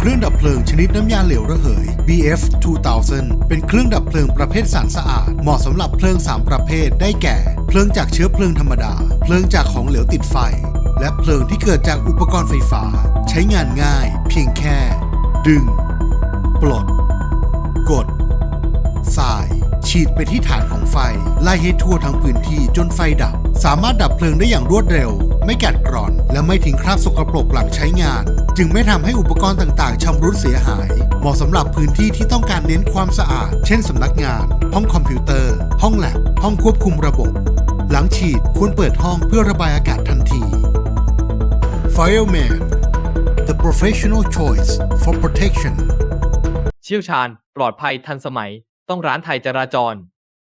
เครื่องดับเพลิงชนิดน้ำยาเหลวระเหย BF 2000 เป็นเครื่องดับเพลิงประเภทสารสะอาด เหมาะสำหรับเพลิง 3 ประเภทได้แก่ เพลิงจากเชื้อเพลิงธรรมดา เพลิงจากของเหลวติดไฟ และเพลิงที่เกิดจากอุปกรณ์ไฟฟ้า ใช้งานง่าย เพียงแค่ ดึง ปลด กดสาย ฉีดไปที่ฐานของไฟ ไล่ให้ทั่วทั้งพื้นที่จนไฟดับ สามารถดับเพลิงได้อย่างรวดเร็ว ไม่กัดกร่อน และไม่ทิ้งคราบสกปรกหลังใช้งาน จึงไม่ทำให้อุปกรณ์ต่างๆชำรุดเสียหาย เหมาะสำหรับพื้นที่ที่ต้องการเน้นความสะอาด เช่นสำนักงาน ห้องคอมพิวเตอร์ ห้องแลบห้องควบคุมระบบ หลังฉีดควรเปิดห้องเพื่อระบายอากาศทันที Fireman the professional choice for protection เชี่ยวชาญ ปลอดภัยทันสมัย ต้องร้านไทยจราจร